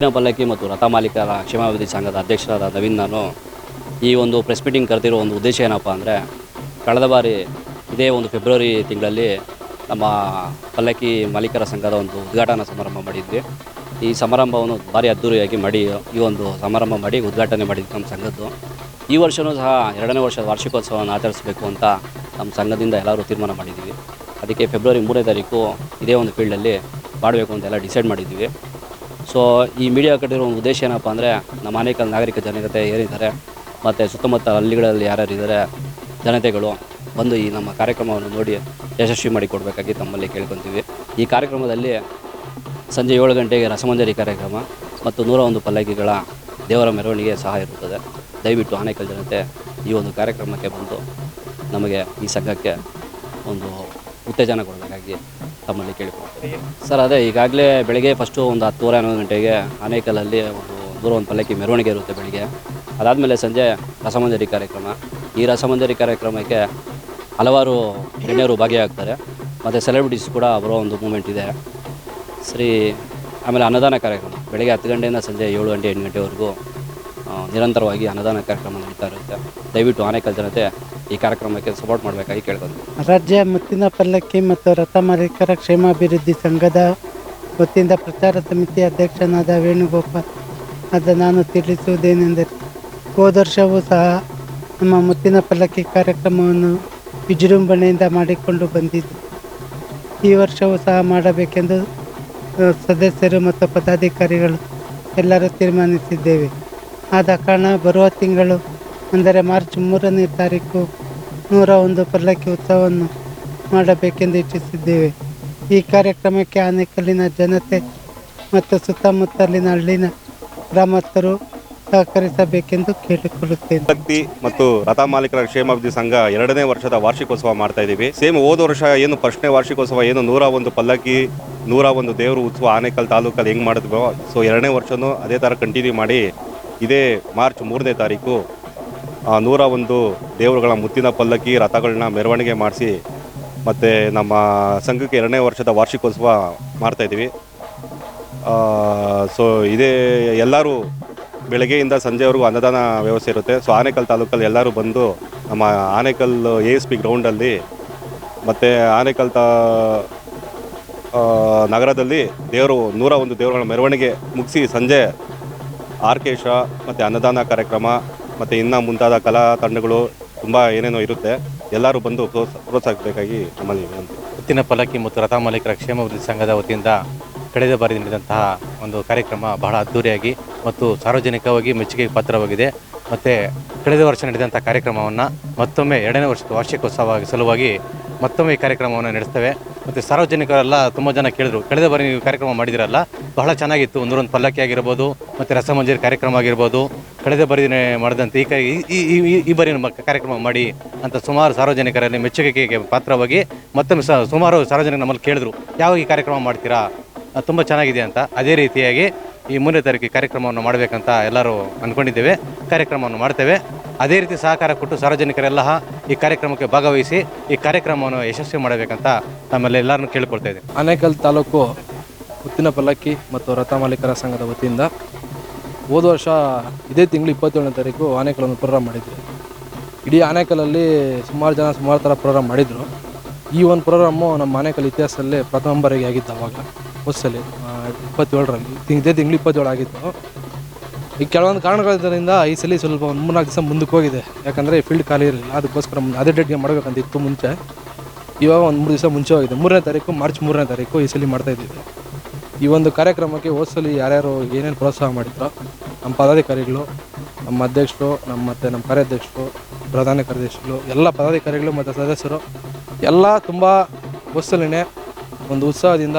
ಮುತ್ತಿನ ಪಲ್ಲಕ್ಕಿ ಮತ್ತು ರಥ ಮಾಲೀಕರ ಕ್ಷೇಮಾಭಿವೃದ್ಧಿ ಸಂಘದ ಅಧ್ಯಕ್ಷರಾದ ನವೀನ್ ನಾನು ಈ ಒಂದು ಪ್ರೆಸ್ ಮೀಟಿಂಗ್ ಕರೆದಿರೋ ಒಂದು ಉದ್ದೇಶ ಏನಪ್ಪ ಅಂದರೆ ಕಳೆದ ಬಾರಿ ಇದೇ ಒಂದು ಫೆಬ್ರವರಿ ತಿಂಗಳಲ್ಲಿ ನಮ್ಮ ಪಲ್ಲಕ್ಕಿ ಮಾಲೀಕರ ಸಂಘದ ಒಂದು ಉದ್ಘಾಟನಾ ಸಮಾರಂಭ ಮಾಡಿದ್ವಿ. ಈ ಸಮಾರಂಭವನ್ನು ಭಾರಿ ಅದ್ಧೂರಿಯಾಗಿ ಮಾಡಿ, ಈ ಒಂದು ಸಮಾರಂಭ ಮಾಡಿ ಉದ್ಘಾಟನೆ ಮಾಡಿದ್ವಿ ನಮ್ಮ ಸಂಘದ್ದು. ಈ ವರ್ಷವೂ ಸಹ ಎರಡನೇ ವರ್ಷದ ವಾರ್ಷಿಕೋತ್ಸವವನ್ನು ಆಚರಿಸಬೇಕು ಅಂತ ನಮ್ಮ ಸಂಘದಿಂದ ಎಲ್ಲರೂ ತೀರ್ಮಾನ ಮಾಡಿದ್ದೀವಿ ಅದಕ್ಕೆ ಫೆಬ್ರವರಿ ಮೂರನೇ ತಾರೀಕು ಇದೇ ಒಂದು ಫೀಲ್ಡಲ್ಲಿ ಮಾಡಬೇಕು ಅಂತೆಲ್ಲ ಡಿಸೈಡ್ ಮಾಡಿದ್ದೀವಿ ಸೊ ಈ ಮೀಡಿಯಾ ಕಟ್ಟಿರೋ ಒಂದು ಉದ್ದೇಶ ಏನಪ್ಪ ಅಂದರೆ ನಮ್ಮ ಅನೇಕ ನಾಗರಿಕ ಜನತೆ ಏನಿದ್ದಾರೆ ಮತ್ತು ಸುತ್ತಮುತ್ತ ಹಳ್ಳಿಗಳಲ್ಲಿ ಯಾರ್ಯಾರು ಇದ್ದಾರೆ, ಜನತೆಗಳು ಬಂದು ಈ ನಮ್ಮ ಕಾರ್ಯಕ್ರಮವನ್ನು ನೋಡಿ ಯಶಸ್ವಿ ಮಾಡಿ ಕೊಡಬೇಕಾಗಿ ತಮ್ಮಲ್ಲಿ ಕೇಳ್ಕೊತೀವಿ. ಈ ಕಾರ್ಯಕ್ರಮದಲ್ಲಿ ಸಂಜೆ ಏಳು ಗಂಟೆಗೆ ರಸಮಂಜರಿ ಕಾರ್ಯಕ್ರಮ ಮತ್ತು ನೂರ ಒಂದು ಪಲ್ಲಕ್ಕಿಗಳ ದೇವರ ಮೆರವಣಿಗೆ ಸಹ ಇರುತ್ತದೆ. ದಯವಿಟ್ಟು ಆನೇಕಲ್ ಜನತೆ ಈ ಒಂದು ಕಾರ್ಯಕ್ರಮಕ್ಕೆ ಬಂದು ನಮಗೆ ಈ ಸಂಘಕ್ಕೆ ಒಂದು ಉತ್ತೇಜನ ಕೊಡಬೇಕಾಗಿ ತಮ್ಮಲ್ಲಿ ಕೇಳಿಕೊಳ್ತೀವಿ ಸರ್, ಅದೇ ಈಗಾಗಲೇ ಬೆಳಗ್ಗೆ ಫಸ್ಟು ಒಂದು ಹತ್ತುವರೆ ಹನ್ನೊಂದು ಗಂಟೆಗೆ ಆನೇಕಲಲ್ಲಿ ಒಂದು ದೂರ ಒಂದು ಪಲ್ಲಕ್ಕಿ ಮೆರವಣಿಗೆ ಇರುತ್ತೆ ಬೆಳಿಗ್ಗೆ. ಅದಾದಮೇಲೆ ಸಂಜೆ ರಸಮಂಜರಿ ಕಾರ್ಯಕ್ರಮ. ಈ ರಸಮಂಜರಿ ಕಾರ್ಯಕ್ರಮಕ್ಕೆ ಹಲವಾರು ಗಣ್ಯರು ಭಾಗಿಯಾಗ್ತಾರೆ. ಮತ್ತು ಸೆಲೆಬ್ರಿಟೀಸ್ ಕೂಡ ಬರೋ ಒಂದು ಮೂಮೆಂಟ್ ಇದೆ. ಸರಿ ಆಮೇಲೆ ಅನ್ನದಾನ ಕಾರ್ಯಕ್ರಮ. ಬೆಳಗ್ಗೆ ಹತ್ತು ಗಂಟೆಯಿಂದ ಸಂಜೆ ಏಳು ಗಂಟೆ ಎಂಟು ಗಂಟೆವರೆಗೂ ನಿರಂತರವಾಗಿ ಅನುದಾನ ಕಾರ್ಯಕ್ರಮ ನಡೀತಾ ಇರುತ್ತೆ. ದಯವಿಟ್ಟು ಆನೇಕಲ್ ಜನತೆ ಈ ಕಾರ್ಯಕ್ರಮಕ್ಕೆ ಸಪೋರ್ಟ್ ಮಾಡಬೇಕಾಗಿ ಕೇಳ್ಕೊಂಡು ರಾಜ್ಯ ಮುತ್ತಿನ ಪಲ್ಲಕ್ಕಿ ಮತ್ತು ರಥ ಮಾಲೀಕರ ಕ್ಷೇಮಾಭಿವೃದ್ಧಿ ಸಂಘದ ವತಿಯಿಂದ ಪ್ರಚಾರ ಸಮಿತಿ ಅಧ್ಯಕ್ಷನಾದ ವೇಣುಗೋಪಾಲ್ ಅದು ನಾನು ತಿಳಿಸುವುದೇನೆಂದರೆ, ಹೋದ ವರ್ಷವೂ ಸಹ ನಮ್ಮ ಮುತ್ತಿನ ಪಲ್ಲಕ್ಕಿ ಕಾರ್ಯಕ್ರಮವನ್ನು ವಿಜೃಂಭಣೆಯಿಂದ ಮಾಡಿಕೊಂಡು ಬಂದಿದ್ದು ಈ ವರ್ಷವೂ ಸಹ ಮಾಡಬೇಕೆಂದು ಸದಸ್ಯರು ಮತ್ತು ಪದಾಧಿಕಾರಿಗಳು ಎಲ್ಲರೂ ತೀರ್ಮಾನಿಸಿದ್ದೇವೆ. ಆದ ಕಾರಣ ಬರುವ ತಿಂಗಳು, ಅಂದರೆ ಮಾರ್ಚ್ ಮೂರನೇ ತಾರೀಕು, ನೂರ ಒಂದು ಪಲ್ಲಕ್ಕಿ ಉತ್ಸವವನ್ನು ಮಾಡಬೇಕೆಂದು ಇಚ್ಛಿಸಿದ್ದೇವೆ. ಈ ಕಾರ್ಯಕ್ರಮಕ್ಕೆ ಆನೇಕಲ್ಲಿನ ಜನತೆ ಮತ್ತು ಸುತ್ತಮುತ್ತಲಿನ ಹಳ್ಳಿನ ಗ್ರಾಮಸ್ಥರು ಸಹಕರಿಸಬೇಕೆಂದು ಕೇಳಿಕೊಳ್ಳುತ್ತೇನೆ. ಭಕ್ತಿ ಮತ್ತು ರಥ ಮಾಲೀಕರ ಕ್ಷೇಮಾಭಿವೃದ್ಧಿ ಸಂಘ ಎರಡನೇ ವರ್ಷದ ವಾರ್ಷಿಕೋತ್ಸವ ಮಾಡ್ತಾ ಇದ್ದೀವಿ. ಸೇಮ್ ಹೋದ ವರ್ಷ ಏನು ಪ್ರಶ್ನೆ ವಾರ್ಷಿಕೋತ್ಸವ, ಏನು ನೂರ ಒಂದು ಪಲ್ಲಕ್ಕಿ, ನೂರ ಒಂದು ದೇವರು ಉತ್ಸವ ಆನೇಕಲ್ ತಾಲೂಕಲ್ಲಿ ಹೆಂಗೆ ಮಾಡಿದ್ವೋ, ಸೊ ಎರಡನೇ ವರ್ಷನೂ ಅದೇ ಥರ ಕಂಟಿನ್ಯೂ ಮಾಡಿ ಇದೇ ಮಾರ್ಚ್ ಮೂರನೇ ತಾರೀಕು ನೂರ ಒಂದು ದೇವರುಗಳ ಮುತ್ತಿನ ಪಲ್ಲಕ್ಕಿ ರಥಗಳನ್ನ ಮೆರವಣಿಗೆ ಮಾಡಿಸಿ ಮತ್ತು ನಮ್ಮ ಸಂಘಕ್ಕೆ ಎರಡನೇ ವರ್ಷದ ವಾರ್ಷಿಕೋತ್ಸವ ಮಾಡ್ತಾಯಿದ್ದೀವಿ ಸೊ ಇದೇ ಎಲ್ಲರೂ ಬೆಳಗ್ಗೆಯಿಂದ ಸಂಜೆವರೆಗೂ ಅನ್ನದಾನ ವ್ಯವಸ್ಥೆ ಇರುತ್ತೆ. ಸೊ ಆನೇಕಲ್ ತಾಲೂಕಲ್ಲಿ ಎಲ್ಲರೂ ಬಂದು ನಮ್ಮ ಆನೇಕಲ್ ಎ ಎಸ್ ಪಿ ಗ್ರೌಂಡಲ್ಲಿ ಮತ್ತು ಆನೇಕಲ್ ತಾ ನಗರದಲ್ಲಿ ದೇವರು ನೂರ ಒಂದು ದೇವರುಗಳ ಮೆರವಣಿಗೆ ಮುಗಿಸಿ ಸಂಜೆ ಆರ್ಕೇಶ ಮತ್ತು ಅನ್ನದಾನ ಕಾರ್ಯಕ್ರಮ ಮತ್ತು ಇನ್ನೂ ಮುಂತಾದ ಕಲಾ ತಂಡಗಳು ತುಂಬ ಏನೇನೋ ಇರುತ್ತೆ, ಎಲ್ಲರೂ ಬಂದು ಪ್ರೋತ್ಸ, ಪ್ರೋತ್ಸಾಹಿಸಬೇಕಾಗಿ ನಮ್ಮಲ್ಲಿ ವಿನಂತಿ. ಮುತ್ತಿನ ಪಲ್ಲಕ್ಕಿ ಮತ್ತು ರಥ ಮಾಲೀಕರ ಕ್ಷೇಮಾಭಿವೃದ್ಧಿ ಸಂಘದ ವತಿಯಿಂದ ಕಳೆದ ಬಾರಿ ನಡೆದಂತಹ ಒಂದು ಕಾರ್ಯಕ್ರಮ ಬಹಳ ಅದ್ಧೂರಿಯಾಗಿ ಮತ್ತು ಸಾರ್ವಜನಿಕವಾಗಿ ಮೆಚ್ಚುಗೆಗೆ ಪಾತ್ರವಾಗಿದೆ. ಮತ್ತು ಕಳೆದ ವರ್ಷ ನಡೆದಂಥ ಕಾರ್ಯಕ್ರಮವನ್ನು ಮತ್ತೊಮ್ಮೆ ಎರಡನೇ ವರ್ಷದ ವಾರ್ಷಿಕೋತ್ಸವ ಸಲುವಾಗಿ ಮತ್ತೊಮ್ಮೆ ಈ ಕಾರ್ಯಕ್ರಮವನ್ನು ನಡೆಸ್ತೇವೆ. ಮತ್ತು ಸಾರ್ವಜನಿಕರೆಲ್ಲ ತುಂಬ ಜನ ಕೇಳಿದ್ರು, ಕಳೆದ ಬಾರಿ ನೀವು ಕಾರ್ಯಕ್ರಮ ಮಾಡಿದಿರಲ್ಲ ಬಹಳ ಚೆನ್ನಾಗಿತ್ತು ಒಂದೊಂದು ಪಲ್ಲಕ್ಕಿ ಆಗಿರ್ಬೋದು, ಮತ್ತು ರಸಮಂಜರಿ ಕಾರ್ಯಕ್ರಮ ಆಗಿರ್ಬೋದು, ಕಳೆದ ಬಾರಿ ಮಾಡಿದಂತೆ ಈ ಈ- ಬಾರಿ ಕಾರ್ಯಕ್ರಮ ಮಾಡಿ ಅಂತ ಸುಮಾರು ಸಾರ್ವಜನಿಕರಲ್ಲಿ ಮೆಚ್ಚುಗೆಗೆ ಪಾತ್ರವಾಗಿ ಮತ್ತೊಮ್ಮೆ ಸುಮಾರು ಸಾರ್ವಜನಿಕರು ನಮ್ಮಲ್ಲಿ ಕೇಳಿದ್ರು, ಯಾವಾಗ ಈ ಕಾರ್ಯಕ್ರಮ ಮಾಡ್ತೀರಾ ತುಂಬ ಚೆನ್ನಾಗಿದೆ ಅಂತ. ಅದೇ ರೀತಿಯಾಗಿ ಈ ಮೂರನೇ ತಾರೀಕು ಕಾರ್ಯಕ್ರಮವನ್ನು ಮಾಡಬೇಕಂತ ಎಲ್ಲರೂ ಅಂದ್ಕೊಂಡಿದ್ದೇವೆ, ಕಾರ್ಯಕ್ರಮವನ್ನು ಮಾಡ್ತೇವೆ. ಅದೇ ರೀತಿ ಸಹಕಾರ ಕೊಟ್ಟು ಸಾರ್ವಜನಿಕರೆಲ್ಲ ಈ ಕಾರ್ಯಕ್ರಮಕ್ಕೆ ಭಾಗವಹಿಸಿ ಈ ಕಾರ್ಯಕ್ರಮವನ್ನು ಯಶಸ್ವಿ ಮಾಡಬೇಕಂತ ತಮ್ಮಲ್ಲಿ ಎಲ್ಲರನ್ನು ಕೇಳಿಕೊಳ್ತಾ ಇದ್ದೇನೆ. ಆನೇಕಲ್ ತಾಲೂಕು ಉತ್ತಿನ ಪಲ್ಲಕ್ಕಿ ಮತ್ತು ರಥ ಮಾಲೀಕರ ಸಂಘದ ವತಿಯಿಂದ ಹೋದ ವರ್ಷ ಇದೇ ತಿಂಗಳು ಇಪ್ಪತ್ತೇಳನೇ ತಾರೀಕು ಆನೇಕಲನ್ನು ಪ್ರೋಗ್ರಾಮ್ ಮಾಡಿದ್ವಿ ಇಡೀ ಆನೇಕಲಲ್ಲಿ ಸುಮಾರು ಜನ ಸುಮಾರು ಥರ ಪ್ರೋಗ್ರಾಮ್ ಮಾಡಿದರು. ಈ ಒಂದು ಪ್ರೋಗ್ರಾಮು ನಮ್ಮ ಆನೇಕಲ್ ಇತಿಹಾಸದಲ್ಲಿ ಪ್ರಥಮ ಬಾರಿಗೆ ಆಗಿತ್ತು ಅವಾಗ ಹೊಸಲಿ ಇಪ್ಪತ್ತೇಳರಲ್ಲಿ ಇದೇ ತಿಂಗಳು ಇಪ್ಪತ್ತೇಳು ಆಗಿತ್ತು. ಈ ಕೆಲವೊಂದು ಕಾರಣಗಳಿದ್ದರಿಂದ ಈ ಸಲ ಸ್ವಲ್ಪ ಒಂದು ಮೂರ್ನಾಲ್ಕು ದಿವಸ ಮುಂದಕ್ಕೆ ಹೋಗಿದೆ. ಯಾಕಂದರೆ ಫೀಲ್ಡ್ ಖಾಲಿ ಇರಲಿಲ್ಲ. ಅದಕ್ಕೋಸ್ಕರ ಅದೇ ಡೇಟ್ಗೆ ಮಾಡಬೇಕಂತ ಇತ್ತು ಮುಂಚೆ. ಇವಾಗ ಒಂದು ಮೂರು ದಿವಸ ಮುಂಚೆ ಹೋಗಿದೆ. ಮೂರನೇ ತಾರೀಕು, ಮಾರ್ಚ್ ಮೂರನೇ ತಾರೀಕು ಈ ಸಲ ಮಾಡ್ತಾ ಇದ್ದೀವಿ. ಈ ಒಂದು ಕಾರ್ಯಕ್ರಮಕ್ಕೆ ಹೋದ್ಸಲಿ ಯಾರ್ಯಾರು ಏನೇನು ಪ್ರೋತ್ಸಾಹ ಮಾಡಿದ್ರು, ನಮ್ಮ ಪದಾಧಿಕಾರಿಗಳು, ನಮ್ಮ ಅಧ್ಯಕ್ಷರು, ನಮ್ಮ ಮತ್ತು ನಮ್ಮ ಕಾರ್ಯಾಧ್ಯಕ್ಷರು, ಪ್ರಧಾನ ಕಾರ್ಯದರ್ಶಿಗಳು, ಎಲ್ಲ ಪದಾಧಿಕಾರಿಗಳು ಮತ್ತು ಸದಸ್ಯರು, ಎಲ್ಲ ತುಂಬ ಹೊಸಲಿನೇ ಒಂದು ಉತ್ಸಾಹದಿಂದ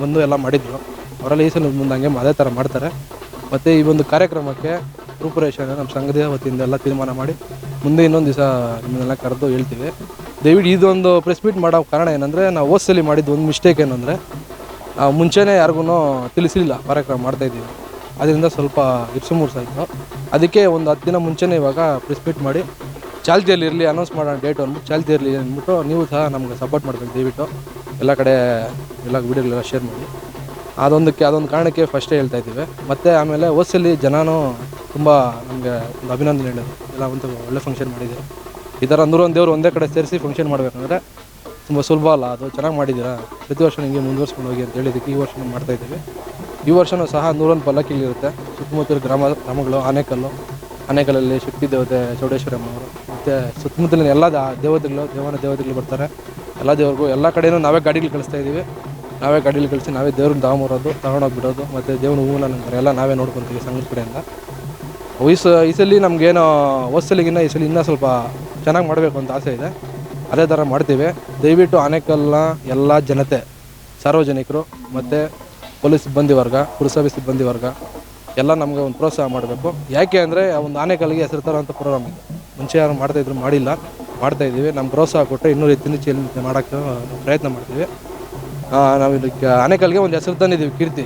ಬಂದು ಎಲ್ಲ ಮಾಡಿದರು. ಅವರೆಲ್ಲ ಈ ಸಲ ಮುಂದೆ ಹಂಗೆ ಅದೇ ಥರ ಮಾಡ್ತಾರೆ. ಮತ್ತು ಈ ಒಂದು ಕಾರ್ಯಕ್ರಮಕ್ಕೆ ರೂಪುರೇಷೆ ನಮ್ಮ ಸಂಘದ ವತಿಯಿಂದ ಎಲ್ಲ ತೀರ್ಮಾನ ಮಾಡಿ ಮುಂದೆ ಇನ್ನೊಂದು ದಿವಸ ನಿಮ್ಮನ್ನೆಲ್ಲ ಕರೆದು ಹೇಳ್ತೀವಿ. ದಯವಿಟ್ಟು ಇದೊಂದು ಪ್ರೆಸ್ ಮೀಟ್ ಮಾಡೋ ಕಾರಣ ಏನಂದರೆ, ನಾವು ಓದ್ಸಲಿ ಮಾಡಿದ್ದು ಒಂದು ಮಿಸ್ಟೇಕ್ ಏನಂದರೆ ನಾವು ಮುಂಚೆನೇ ಯಾರಿಗೂ ತಿಳಿಸಲಿಲ್ಲ ಕಾರ್ಯಕ್ರಮ ಮಾಡ್ತಾಯಿದ್ದೀವಿ ಅದರಿಂದ ಸ್ವಲ್ಪ ಇಪ್ಸು ಮುರ್ಸಾಯಿತು. ಅದಕ್ಕೆ ಒಂದು ಹತ್ತು ದಿನ ಮುಂಚೆನೇ ಇವಾಗ ಪ್ರೆಸ್ ಮೀಟ್ ಮಾಡಿ, ಚಾಲ್ತಿಯಲ್ಲಿ ಇರಲಿ ಅನೌನ್ಸ್ ಮಾಡೋಣ ಡೇಟ್ ಅಂದ್ಬಿಟ್ಟು ಚಾಲ್ತಿ ಇರಲಿ ಅಂದ್ಬಿಟ್ಟು ನೀವು ಸಹ ನಮ್ಗೆ ಸಪೋರ್ಟ್ ಮಾಡಬೇಕು ದಯವಿಟ್ಟು. ಎಲ್ಲ ಕಡೆ ಎಲ್ಲ ವೀಡಿಯೋಗಳೆಲ್ಲ ಶೇರ್ ಮಾಡಿ. ಅದೊಂದಕ್ಕೆ, ಅದೊಂದು ಕಾರಣಕ್ಕೆ ಫಸ್ಟೇ ಹೇಳ್ತಾ ಇದ್ದೀವಿ. ಮತ್ತು ಆಮೇಲೆ ಓಸಲ್ಲಿ ಜನನೂ ತುಂಬ ನಮಗೆ ಒಂದು ಅಭಿನಂದನೆ ಹೇಳೋದು. ಎಲ್ಲ ಒಂದು ಒಳ್ಳೆ ಫಂಕ್ಷನ್ ಮಾಡಿದ್ದೀರಾ. ಈ ಥರ ನೂರೊಂದು ದೇವರು ಒಂದೇ ಕಡೆ ಸೇರಿಸಿ ಫಂಕ್ಷನ್ ಮಾಡಬೇಕಂದ್ರೆ ತುಂಬ ಸುಲಭ ಅಲ್ಲ. ಅದು ಚೆನ್ನಾಗಿ ಮಾಡಿದ್ದೀರಾ. ಪ್ರತಿ ವರ್ಷ ನಿಮಗೆ ಮುಂದುವರ್ಸ್ಕೊಂಡು ಹೋಗಿ ಅಂತ ಹೇಳಿದ್ದಕ್ಕೆ ಈ ವರ್ಷನೂ ಮಾಡ್ತಾ ಇದ್ದೀವಿ. ಈ ವರ್ಷವೂ ಸಹ ನೂರೊಂದು ಪಲ್ಲಕ್ಕಿಗಳಿರುತ್ತೆ. ಸುತ್ತಮುತ್ತಲ ಗ್ರಾಮ, ಗ್ರಾಮಗಳು, ಆನೆಕಲ್ಲು. ಆನೆಕಲ್ಲಲ್ಲಿ ಶಕ್ತಿ ದೇವತೆ ಚೌಡೇಶ್ವರಮ್ಮ ಅವರು. ಮತ್ತು ಸುತ್ತಮುತ್ತಲಿನ ಎಲ್ಲ ದೇವತೆಗಳು, ದೇವನ ದೇವತೆಗಳು ಬರ್ತಾರೆ. ಎಲ್ಲ ದೇವ್ರಿಗೂ ಎಲ್ಲ ಕಡೆನೂ ನಾವೇ ಗಾಡಿಗಳು ಕಳಿಸ್ತಾ ಇದ್ದೀವಿ. ನಾವೇ ಗಾಡೀಲಿ ಕಳಿಸಿ, ನಾವೇ ದೇವ್ರನ್ನ ತಗೊಂಬರೋದು ತಗೊಂಡೋಗಿ ಬಿಡೋದು, ಮತ್ತು ದೇವ್ರ ಹೂವನ್ನ ನಂತರ ಎಲ್ಲ ನಾವೇ ನೋಡ್ಕೊತೀವಿ ಸಂಘದ ಕಡೆಯಿಂದ. ವಯಸ್ಸು ಈಸಲ್ಲಿ ಸಲ ನಮಗೇನೋ ಹೊಸಲಿಗಿನ್ನ ಈ ಇನ್ನೂ ಸ್ವಲ್ಪ ಚೆನ್ನಾಗಿ ಮಾಡಬೇಕು ಅಂತ ಆಸೆ ಇದೆ. ಅದೇ ಥರ ಮಾಡ್ತೀವಿ. ದಯವಿಟ್ಟು ಆನೆಕಲ್ನ ಎಲ್ಲ ಜನತೆ, ಸಾರ್ವಜನಿಕರು, ಮತ್ತು ಪೊಲೀಸ್ ಸಿಬ್ಬಂದಿ ವರ್ಗ, ಪುರಸಭೆ ಸಿಬ್ಬಂದಿ ವರ್ಗ, ಎಲ್ಲ ನಮಗೆ ಒಂದು ಪ್ರೋತ್ಸಾಹ ಮಾಡಬೇಕು. ಯಾಕೆ ಅಂದರೆ ಒಂದು ಆನೆಕಲ್ಲಿಗೆ ಹೆಸರು ತರೋಂಥ ಪ್ರೋಗ್ರಾಮ್ ಇದೆ. ಮುಂಚೆ ಯಾರು ಮಾಡ್ತಾಯಿದ್ರು ಮಾಡಿಲ್ಲ. ಮಾಡ್ತಾಯಿದ್ದೀವಿ ನಮ್ಮ ಪ್ರೋತ್ಸಾಹ ಕೊಟ್ಟರೆ ಇನ್ನೂ ಹೆಚ್ಚಿನ ಚೀಲ ಮಾಡೋಕ್ಕೆ ಪ್ರಯತ್ನ ಮಾಡ್ತೀವಿ. ನಾವು ಇದಕ್ಕೆ ಆನೆಕಲ್ಗೆ ಒಂದು ಹೆಸರು ತಂದಿದ್ದೀವಿ, ಕೀರ್ತಿ.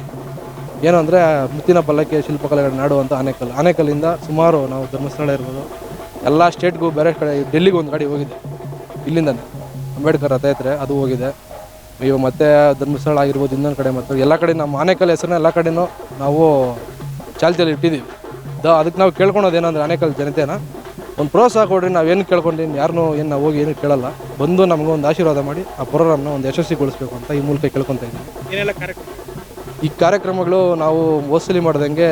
ಏನು ಅಂದರೆ, ಮುತ್ತಿನ ಪಲ್ಲಕ್ಕಿ ಶಿಲ್ಪಕಲೆಗಳ ನಾಡು ಅಂತ ಆನೆಕಲ್ ಆನೆಕಲ್ಲಿಂದ ಸುಮಾರು ನಾವು ಧರ್ಮಸ್ಥಳ ಇರ್ಬೋದು. ಎಲ್ಲ ಸ್ಟೇಟ್ಗೂ ಬೇರೆ ಕಡೆ, ಡೆಲ್ಲಿಗೆ ಒಂದು ಗಾಡಿ ಹೋಗಿದೆ. ಇಲ್ಲಿಂದನೇ. ಅಂಬೇಡ್ಕರ್ ರಥಯಾತ್ರೆ, ಅದು ಹೋಗಿದೆ. ಇವು ಮತ್ತೆ ಧರ್ಮಸ್ಥಳ ಆಗಿರ್ಬೋದು, ಇನ್ನೊಂದು ಕಡೆ ಮತ್ತು. ಎಲ್ಲ ಕಡೆ ನಮ್ಮ ಆನೆಕಲ್ ಹೆಸರನ್ನ ಎಲ್ಲ ಕಡೆನೂ ನಾವು ಚಾಲ್ತಿಯಲ್ಲಿ ಇಟ್ಟಿದ್ದೀವಿ. ದ, ಅದಕ್ಕೆ ನಾವು ಕೇಳ್ಕೊಳೋದು ಏನಂದರೆ ಆನೆಕಲ್ ಜನತೆನ. ಒಂದು ಪ್ರೋತ್ಸಾಹ ಕೊಡ್ರಿ ನಾವು ಏನು ಕೇಳ್ಕೊಂಡು ಯಾರನ್ನೂ ಏನು ನಾವು ಹೋಗಿ ಏನು ಕೇಳಲ್ಲ. ಬಂದು ನಮಗೆ ಒಂದು ಆಶೀರ್ವಾದ ಮಾಡಿ ಆ ಪ್ರೋಗ್ರಾಮ್ನ ಒಂದು ಯಶಸ್ವಿಗೊಳಿಸ್ಬೇಕು ಅಂತ ಈ ಮೂಲಕ ಕೇಳ್ಕೊತಾ ಇದ್ದೀನಿ. ಈ ಕಾರ್ಯಕ್ರಮಗಳು ನಾವು ವಸೂಲಿ ಮಾಡ್ದಂಗೆ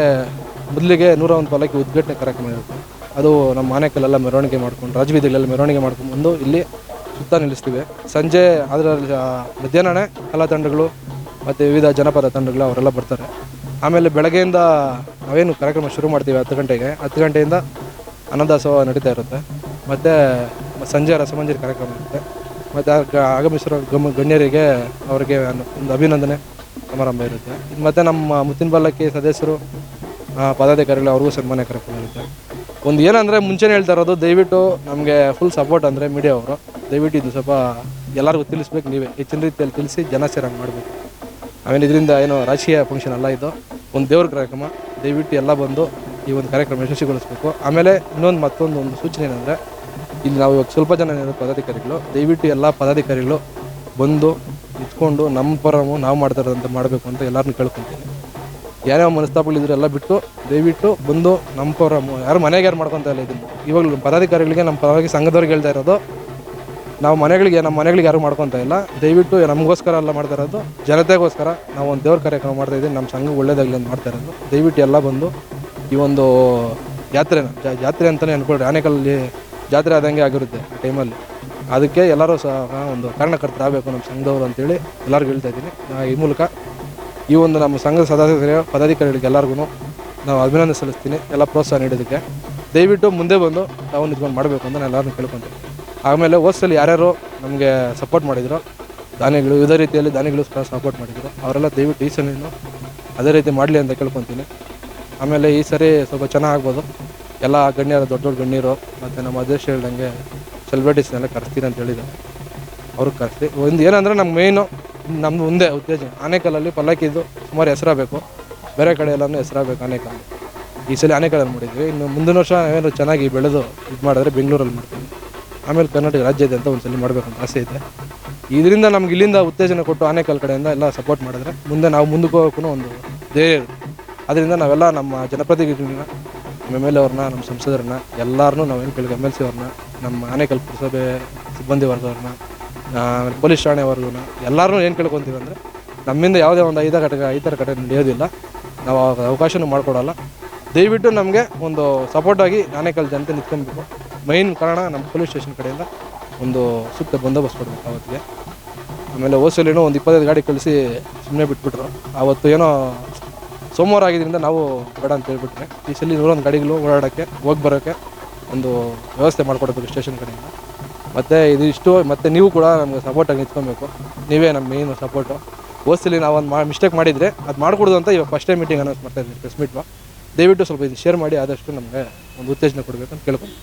ಮೊದಲಿಗೆ ನೂರ ಒಂದು ಪಲ್ಲಕ್ಕಿ ಉದ್ಘಾಟನೆ ಕಾರ್ಯಕ್ರಮ ಇರುತ್ತೆ. ಅದು ನಮ್ಮ ಮನೆಕಲ್ಲೆಲ್ಲ ಮೆರವಣಿಗೆ ಮಾಡ್ಕೊಂಡು ರಾಜಬೀದಿಗಳೆಲ್ಲ ಮೆರವಣಿಗೆ ಮಾಡ್ಕೊಂಡು ಬಂದು ಇಲ್ಲಿ ಸುತ್ತ ನಿಲ್ಲಿಸ್ತೀವಿ. ಸಂಜೆ ಅದರಲ್ಲಿ ಮಧ್ಯಾಹ್ನ ಕಲಾ ತಂಡಗಳು ಮತ್ತು ವಿವಿಧ ಜನಪದ ತಂಡಗಳು ಅವರೆಲ್ಲ ಬರ್ತಾರೆ. ಆಮೇಲೆ ಬೆಳಗ್ಗೆಯಿಂದ ನಾವೇನು ಕಾರ್ಯಕ್ರಮ ಶುರು ಮಾಡ್ತೀವಿ ಹತ್ತು ಗಂಟೆಗೆ ಹತ್ತು ಗಂಟೆಯಿಂದ ಅನ್ನದಾಸೋಹ ನಡೀತಾ ಇರುತ್ತೆ. ಮತ್ತು ಸಂಜೆ ರಸಮಂಜರಿ ಕಾರ್ಯಕ್ರಮ ಇರುತ್ತೆ. ಮತ್ತು ಆಗಮಿಸಿರೋ ಗಮ, ಗಣ್ಯರಿಗೆ ಅವರಿಗೆ ಒಂದು ಅಭಿನಂದನೆ ಸಮಾರಂಭ ಇರುತ್ತೆ. ಮತ್ತು ನಮ್ಮ ಮುತ್ತಿನ ಬಲ್ಲಕ್ಕಿ ಸದಸ್ಯರು ಪದಾಧಿಕಾರಿಗಳು ಅವ್ರಿಗೂ ಸನ್ಮಾನ ಕಾರ್ಯಕ್ರಮ ಇರುತ್ತೆ. ಒಂದು ಏನಂದರೆ ಮುಂಚೆನೇ ಹೇಳ್ತಾ ಇರೋದು, ದಯವಿಟ್ಟು ನಮಗೆ ಫುಲ್ ಸಪೋರ್ಟ್ ಅಂದರೆ ಮೀಡಿಯಾ ಅವರು. ದಯವಿಟ್ಟು ಇದು ಸ್ವಲ್ಪ ಎಲ್ಲರಿಗೂ ತಿಳಿಸ್ಬೇಕು ನೀವೇ. ಹೆಚ್ಚಿನ ರೀತಿಯಲ್ಲಿ ತಿಳಿಸಿ ಜನ ಸೇರಂಗೆ ಮಾಡಬೇಕು. ಆಮೇಲೆ ಇದರಿಂದ ಏನೋ ರಾಜಕೀಯ ಫಂಕ್ಷನ್ ಅಲ್ಲ ಇದು. ಒಂದು ದೇವ್ರ ಕಾರ್ಯಕ್ರಮ. ದಯವಿಟ್ಟು ಎಲ್ಲ ಬಂದು ಈ ಒಂದು ಕಾರ್ಯಕ್ರಮ ಯಶಸ್ವಿಗೊಳಿಸಬೇಕು. ಆಮೇಲೆ ಇನ್ನೊಂದು ಮತ್ತೊಂದು ಒಂದು ಸೂಚನೆ ಏನಂದರೆ, ಇಲ್ಲಿ ನಾವು ಇವಾಗ ಸ್ವಲ್ಪ ಜನ ಏನಾದರೂ ಪದಾಧಿಕಾರಿಗಳು. ದಯವಿಟ್ಟು ಎಲ್ಲ ಪದಾಧಿಕಾರಿಗಳು ಬಂದು ನಿಂತ್ಕೊಂಡು ನಮ್ಮ ಪರಮು ನಾವು ಮಾಡ್ತಾ ಇರೋದಂತ ಮಾಡಬೇಕು ಅಂತ ಎಲ್ಲರನ್ನೂ ಕೇಳ್ಕೊತೀನಿ. ಯಾರ್ಯಾವ ಮನಸ್ತಾಪಗಳಿದ್ರು ಎಲ್ಲ ಬಿಟ್ಟು ದಯವಿಟ್ಟು ಬಂದು ನಮ್ಮ ಪರಮು, ಯಾರು ಮನೆಗೆ ಯಾರು ಮಾಡ್ಕೊತಾ ಇಲ್ಲ ಇದನ್ನು. ಇವಾಗಲೂ ಪದಾಧಿಕಾರಿಗಳಿಗೆ, ನಮ್ಮ ಪರವಾಗಿ ಸಂಘದವ್ರಿಗೆ ಹೇಳ್ತಾ ಇರೋದು, ನಾವು ಮನೆಗಳಿಗೆ, ನಮ್ಮ ಮನೆಗಳಿಗೆ ಯಾರು ಮಾಡ್ಕೊತಾ ಇಲ್ಲ. ದಯವಿಟ್ಟು ನಮಗೋಸ್ಕರ ಎಲ್ಲ ಮಾಡ್ತಾ ಇರೋದು, ಜನತೆಗೋಸ್ಕರ ನಾವು ಒಂದು ದೇವ್ರ ಕಾರ್ಯಕ್ರಮ ಮಾಡ್ತಾ ಇದ್ದೀವಿ ನಮ್ಮ ಸಂಘ ಒಳ್ಳೇದಾಗಲಿ ಅಂತ ಮಾಡ್ತಾ ಇರೋದು. ದಯವಿಟ್ಟು ಎಲ್ಲ ಬಂದು ಈ ಒಂದು ಜಾತ್ರೆನ ಜಾತ್ರೆ ಅಂತಲೇ ಅನ್ಕೊಳ್ರಿ. ಆನೇಕಲ್ಲಿ ಜಾತ್ರೆ ಆದಂಗೆ ಆಗಿರುತ್ತೆ ಟೈಮಲ್ಲಿ ಅದಕ್ಕೆ ಎಲ್ಲರೂ ಸಹ ಒಂದು ಕಾರಣಕರ್ತರಾಗಬೇಕು ನಮ್ಮ ಸಂಘದವರು ಅಂತೇಳಿ ಎಲ್ಲರಿಗೂ ಹೇಳ್ತಾ ಇದ್ದೀನಿ. ಈ ಮೂಲಕ ಈ ಒಂದು ನಮ್ಮ ಸಂಘದ ಸದಸ್ಯರ, ಪದಾಧಿಕಾರಿಗಳಿಗೆ ಎಲ್ಲರಿಗೂ ನಾವು ಅಭಿನಂದನೆ ಸಲ್ಲಿಸ್ತೀನಿ, ಎಲ್ಲ ಪ್ರೋತ್ಸಾಹ ನೀಡೋದಕ್ಕೆ ದಯವಿಟ್ಟು ಮುಂದೆ ಬಂದು ತಾವು ನಿಂತ್ಕೊಂಡು ಮಾಡಬೇಕು ಅಂತ ನಾನು ಎಲ್ಲರನ್ನೂ ಕೇಳ್ಕೊತೀನಿ. ಆಮೇಲೆ ಹೋದ್ಸಲಿ ಯಾರ್ಯಾರು ನಮಗೆ ಸಪೋರ್ಟ್ ಮಾಡಿದ್ರು ದಾನಿಗಳು ವಿವಿಧ ರೀತಿಯಲ್ಲಿ ದಾನಿಗಳು ಸಹ ಸಪೋರ್ಟ್ ಮಾಡಿದ್ರು, ಅವರೆಲ್ಲ ದಯವಿಟ್ಟು ಈ ಸಲ ಅದೇ ರೀತಿ ಮಾಡಲಿ ಅಂತ ಕೇಳ್ಕೊತೀನಿ. ಆಮೇಲೆ ಈ ಸರಿ ಸ್ವಲ್ಪ ಚೆನ್ನಾಗಿ ಆಗ್ಬೋದು ಎಲ್ಲ ಗಣ್ಯರು, ದೊಡ್ಡ ದೊಡ್ಡ ಗಣ್ಯರು ಮತ್ತು ನಮ್ಮ ಅಧ್ಯಕ್ಷ ಹೇಳ್ದಂಗೆ ಸೆಲೆಬ್ರಿಟೀಸ್ನೆಲ್ಲ ಕರೆಸ್ತೀನಿ ಅಂತ ಹೇಳಿದ್ದಾರೆ ಅವ್ರಿಗೆ ಕರೆಸಿ ಒಂದು ಏನಂದರೆ ನಮ್ಮ ಮೇಯ್ನು ನಮ್ಮದು ಮುಂದೆ ಉದ್ದೇಶ ಆನೆಕಲ್ಲಲ್ಲಿ ಪಲ್ಲಕ್ಕಿದ್ದು ಸುಮಾರು ಹೆಸರಾಗಬೇಕು. ಬೇರೆ ಕಡೆ ಎಲ್ಲನೂ ಹೆಸರಾಗಬೇಕು ಆನೆಕಲ್ಲು. ಈ ಸಲ ಆನೆಕಲ್ಲಲ್ಲಿ ಮಾಡಿದ್ವಿ. ಇನ್ನು ಮುಂದಿನ ವರ್ಷ ಏನಾದ್ರು ಚೆನ್ನಾಗಿ ಬೆಳೆದು ಇದು ಮಾಡಿದ್ರೆ ಬೆಂಗಳೂರಲ್ಲಿ ಮಾಡ್ತೀವಿ. ಆಮೇಲೆ ಕರ್ನಾಟಕ ರಾಜ್ಯಾದ್ಯಂತ ಒಂದು ಸಲ ಮಾಡಬೇಕು ಅಂತ ಆಸೆ ಇದೆ. ಇದರಿಂದ ನಮ್ಗೆ ಇಲ್ಲಿಂದ ಉತ್ತೇಜನ ಕೊಟ್ಟು ಆನೆಕಲ್ ಕಡೆಯಿಂದ ಎಲ್ಲ ಸಪೋರ್ಟ್ ಮಾಡಿದ್ರೆ ಮುಂದೆ ನಾವು ಮುಂದಕ್ಕೆ ಹೋಗೋಕ್ಕೂ ಒಂದು ಧೈರ್ಯ ಇರುತ್ತೆ. ಅದರಿಂದ ನಾವೆಲ್ಲ ನಮ್ಮ ಜನಪ್ರತಿನಿಧಿಗಳನ್ನ, ನಮ್ಮ ಎಂ ಎಲ್ ಅವ್ರನ್ನ, ನಮ್ಮ ಸಂಸದರನ್ನ, ಎಲ್ಲರನ್ನೂ ನಾವೇನು ಕೇಳಿ ಎಂ ಎಲ್ ಸಿ ಅವ್ರನ್ನ, ನಮ್ಮ ಆನೇಕಲ್ ಪುರಸಭೆ ಸಿಬ್ಬಂದಿ ವರ್ಗವ್ರನ್ನ ಆಮೇಲೆ ಪೊಲೀಸ್ ಠಾಣೆ ವರ್ಗನ ಎಲ್ಲರನ್ನೂ ಏನು ಕೇಳ್ಕೊತೀವಿ ಅಂದರೆ ನಮ್ಮಿಂದ ಯಾವುದೇ ಒಂದು ಐದಾರು ಘಟಕ ಐದಾರು ಘಟಕ ನಡೆಯೋದಿಲ್ಲ. ನಾವು ಅವಕಾಶನೂ ಮಾಡಿಕೊಡಲ್ಲ. ದಯವಿಟ್ಟು ನಮಗೆ ಒಂದು ಸಪೋರ್ಟಾಗಿ ಆನೇಕಲ್ ಜನತೆ ನಿಂತ್ಕೊಬೇಕು ಮೈನ್ ಕಾರಣ ನಮ್ಮ ಪೊಲೀಸ್ ಸ್ಟೇಷನ್ ಕಡೆಯಿಂದ ಒಂದು ಸೂಕ್ತ ಬಂದೋಬಸ್ತ್ ಕೊಡಬೇಕು ಅವತ್ತಿಗೆ. ಆಮೇಲೆ ಹೋಸಲೇನೋ ಒಂದು ಇಪ್ಪತ್ತೈದು ಗಾಡಿ ಕಳಿಸಿ ಸುಮ್ಮನೆ ಬಿಟ್ಬಿಟ್ರು. ಆವತ್ತು ಏನೋ ಸೋಮವಾರ ಆಗಿದ್ದರಿಂದ ನಾವು ಬೇಡ ಅಂತ ಹೇಳ್ಬಿಟ್ರೆ ಈ ಸಲ ನೂರೊಂದು ಗಾಡಿಗಳು ಓಡಾಡೋಕ್ಕೆ, ಹೋಗಿ ಬರೋಕ್ಕೆ ಒಂದು ವ್ಯವಸ್ಥೆ ಮಾಡಿಕೊಡ್ಬೇಕು ಸ್ಟೇಷನ್ ಕಡೆಯಿಂದ. ಮತ್ತು ಇದು ಇಷ್ಟು, ಮತ್ತು ನೀವು ಕೂಡ ನಮಗೆ ಸಪೋರ್ಟಾಗಿ ನಿಂತ್ಕೊಬೇಕು. ನೀವೇ ನಮ್ಮ ಮೇನ್ ಸಪೋರ್ಟು ಓದ್ಸಲಿ ನಾವು ಒಂದು ಮಾ ಮಿಸ್ಟೇಕ್ ಮಾಡಿದರೆ ಅದು ಮಾಡಿಕೊಡೋದು ಅಂತ ಇವಾಗ ಫಸ್ಟ್ ಟೈಮ್ ಮೀಟಿಂಗ್ ಅನೌನ್ಸ್ ಮಾಡ್ತಾ ಇದ್ದೀನಿ ಪ್ರೆಸ್ ಮೀಟ್ ದಯವಿಟ್ಟು ಸ್ವಲ್ಪ ಇದು ಶೇರ್ ಮಾಡಿ ಆದಷ್ಟು ನಮಗೆ ಒಂದು ಉತ್ತೇಜನ ಕೊಡಬೇಕು ಅಂತ ಕೇಳ್ಕೊಂಡು